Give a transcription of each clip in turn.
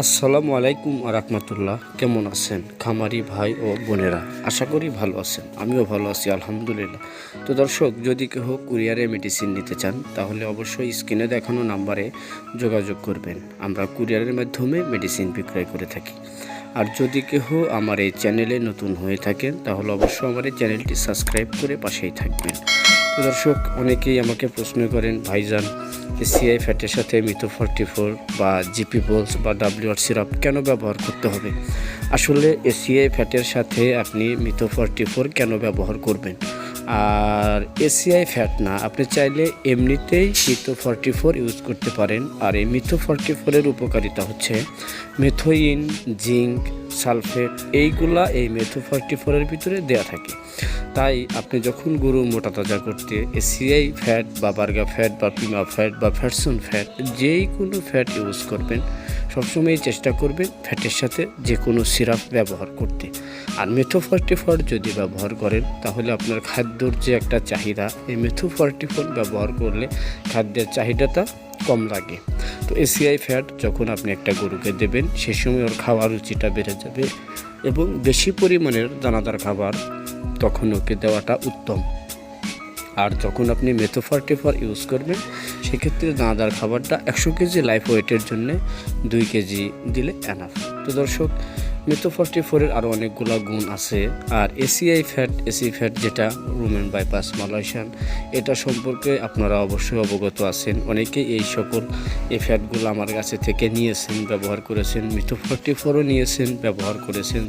আসসালামু আলাইকুম রহমতুল্লাহ। কেমন আছেন? খামারি ভাই ও বোনেরা, আশা করি ভালো আছেন। আমিও ভালো আছি, আলহামদুলিল্লাহ। তো দর্শক, যদি কেউ কুরিয়ারে মেডিসিন নিতে চান, তাহলে অবশ্যই স্ক্রিনে দেখানো নাম্বারে যোগাযোগ করবেন। আমরা কুরিয়ারের মাধ্যমে মেডিসিন বিক্রয় করে থাকি। আর যদি কেহ আমার এই চ্যানেলে নতুন হয়ে থাকেন, তাহলে অবশ্যই আমার এই চ্যানেলটি সাবস্ক্রাইব করে পাশেই থাকবেন। দর্শক, অনেকেই আমাকে প্রশ্ন করেন, ভাইজান সিআই ফ্যাটের সাথে মিথো ফর্টি ফোর বা জিপি বোলস বা ডাব্লিউআর সিরাপ কেন ব্যবহার করতে হবে? আসলে এসিআই ফ্যাটের সাথে আপনি মিথো ফর্টি ফোর কেন ব্যবহার করবেন? আর এসিআই ফ্যাট না, আপনি চাইলে এমনিতেই মিথো ফর্টি ফোর ইউজ করতে পারেন। আর এই মিথো ফর্টি ফোরের উপকারিতা হচ্ছে মেথোইন জিঙ্ক সালফেট এইগুলা এই মেথো ফর্টি ফোরের ভিতরে দেওয়া থাকে। তাই আপনি যখন গরু মোটা তাজা করতে এসিআই ফ্যাট বা বার্গা ফ্যাট বা পিমা ফ্যাট বা ফ্যাটসন ফ্যাট যেই কোনো ফ্যাট ইউজ করবেন। সবসময় চেষ্টা করবেন ফ্যাটের সাথে যে কোনো সিরাপ ব্যবহার করতে। আর মেথো ফর্টি ফোর যদি ব্যবহার করেন, তাহলে আপনার খাদ্যর যে একটা চাহিদা, এই মেথো ফর্টি ফোর ব্যবহার করলে খাদ্যের চাহিদাটা কম লাগে। তো এসিআই ফ্যাট যখন আপনি একটা গরুকে দেবেন, সে সময় ওর খাওয়ার রুচিটা বেড়ে যাবে এবং বেশি পরিমাণের দানাদার খাবার তখন ওকে দেওয়াটা উত্তম। আর যখন আপনি মেথোফার্টি ফর ইউজ করবেন, সেক্ষেত্রে দানাদার খাবারটা একশো কেজি লাইফ ওয়েটের জন্য দুই কেজি দিলে এনাফ তো দর্শক মেথো ফর্টি ফোরের আরও অনেকগুলো গুণ আছে, আর এসিআই ফ্যাট, এসি ফ্যাট যেটা রুমেন বাইপাস মালয়েশিয়ান, এটা সম্পর্কে আপনারা অবশ্যই অবগত আছেন। অনেকেই এই সকল এই ফ্যাটগুলো আমার কাছে থেকে নিয়েছেন, ব্যবহার করেছেন মিথো ফর্টি ফোরও নিয়েছেন, ব্যবহার করেছেন,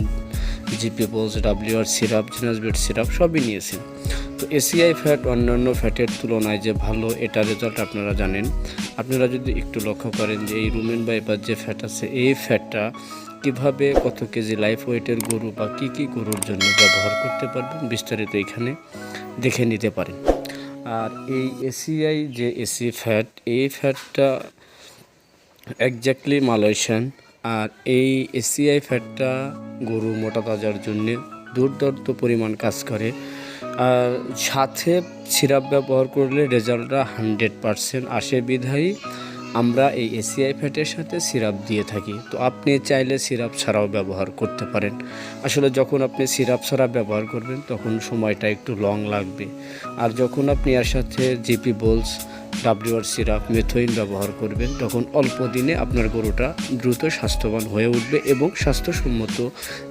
জিপি বোলস, ডাব্লিউআর সিরাপ জিনাসবিট সিরাপ সবই নিয়েছেন। তো এসিআই ফ্যাট অন্যান্য ফ্যাটের তুলনায় যে ভালো, এটা রেজাল্ট আপনারা জানেন। আপনারা যদি একটু লক্ষ্য করেন যে এই রুমেন বাইপাস যে ফ্যাট আছে, এই ফ্যাটটা কীভাবে কত কেজি লাইফ ওয়েটের গরু বা কী কী গরুর জন্য ব্যবহার করতে পারবেন, বিস্তারিত এখানে দেখে নিতে পারেন। আর এই এসিআই যে এসি ফ্যাট এই ফ্যাটটা একজাক্টলি মালয়েশিয়ান আর এই এসিআই ফ্যাটটা গরু মোটা তাজার জন্যে দুর্দান্ত পরিমাণ কাজ করে। আর সাথে সিরাপ ব্যবহার করলে রেজাল্টটা হান্ড্রেড পারসেন্ট আসে বিধায়ী। আমরা এই এসিআই ফ্যাটের সাথে সিরাপ দিয়ে থাকি। তো আপনি চাইলে সিরাপ ছাড়াও ব্যবহার করতে পারেন। আসলে যখন আপনি সিরাপ ছাড়া ব্যবহার করবেন, তখন সময়টা একটু লং লাগবে। আর যখন আপনি এর সাথে জিপি বোলস ডাব্লিউআর সিরাপ মেথোইন ব্যবহার করবেন, তখন অল্প দিনে আপনার গরুটা দ্রুত স্বাস্থ্যবান হয়ে উঠবে এবং স্বাস্থ্যসম্মত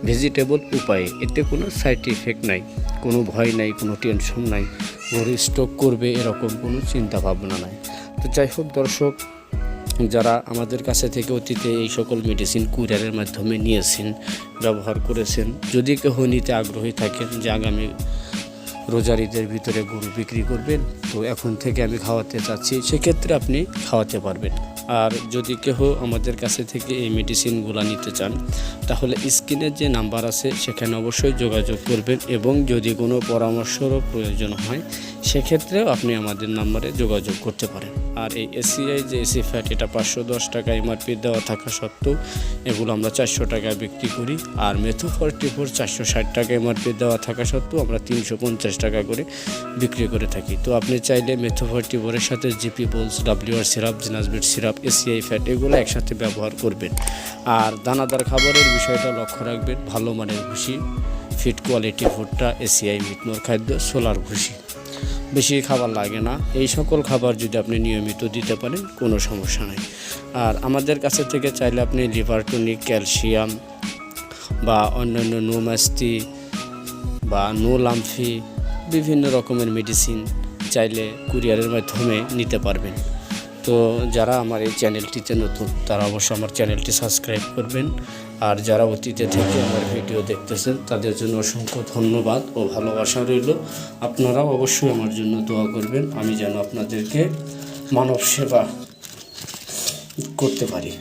ভেজিটেবল উপায়ে। এতে কোনো সাইড ইফেক্ট নাই, কোনো ভয় নাই, কোনো টেনশন নাই, গরু স্টক করবে এরকম কোনো চিন্তা ভাবনা নাই। তো যাই হোক দর্শক, যারা আমাদের কাছে থেকে অতীতে এই সকল মেডিসিন কুরিয়ারের মাধ্যমে নিয়েছেন, ব্যবহার করেছেন, যদি কেহ নিতে আগ্রহী থাকেন যে আগামী রোজারিদের ভিতরে গরু বিক্রি করবেন। তো এখন থেকে আমি খাওয়াতে চাচ্ছি, সেক্ষেত্রে আপনি খাওয়াতে পারবেন। আর যদি কেহ আমাদের কাছে থেকে এই মেডিসিনগুলো নিতে চান, তাহলে স্ক্রিনের যে নাম্বার আছে, সেখানে অবশ্যই যোগাযোগ করবেন এবং যদি কোনো পরামর্শরও প্রয়োজন হয়, সেক্ষেত্রেও আপনি আমাদের নাম্বারে যোগাযোগ করতে পারেন। আর এই এসিআই যে এসি ফ্যাট এটা পাঁচশো দশ টাকা এমআরপি দেওয়া থাকা সত্ত্বেও এগুলো আমরা চারশো টাকায় বিক্রি করি। আর মেথো ফর্টি ফোর চারশো ষাট টাকা এমআরপি দেওয়া থাকা সত্ত্বেও আমরা তিনশো পঞ্চাশ টাকা করে বিক্রি করে থাকি। তো আপনি চাইলে মেথো ফর্টি ফোরের সাথে জিপি বোলস ডাব্লিউআর সিরাপ জিনাসবিট সিরাপ এসিআই ফ্যাট এগুলো একসাথে ব্যবহার করবেন। আর দানাদার খাবারের বিষয়টা লক্ষ্য রাখবেন, ভালো মানের ভুসি ফিট কোয়ালিটি ফুডটা এসিআই মিটনোর খাদ্য, সোলার ভুসি। বেশি খাবার লাগে না। এই সকল খাবার যদি আপনি নিয়মিত দিতে পারেন, কোনো সমস্যা নেই। আর আমাদের কাছে থেকে চাইলে আপনি লিভার টনিক, ক্যালসিয়াম বা অন্যান্য নোমাস্তি বা নো লামফি বিভিন্ন রকমের মেডিসিন চাইলে কুরিয়ারের মাধ্যমে নিতে পারবেন। তো যারা আমার এই চ্যানেলটিতে নতুন, তারা অবশ্যই আমার চ্যানেলটি সাবস্ক্রাইব করবেন। আর যারা অতীতে থেকে আমার ভিডিও দেখতেছেন, তাদের জন্য অসংখ্য ধন্যবাদ ও ভালোবাসা রইল। আপনারাও অবশ্যই আমার জন্য দোয়া করবেন, আমি যেন আপনাদেরকে মানব সেবা করতে পারি।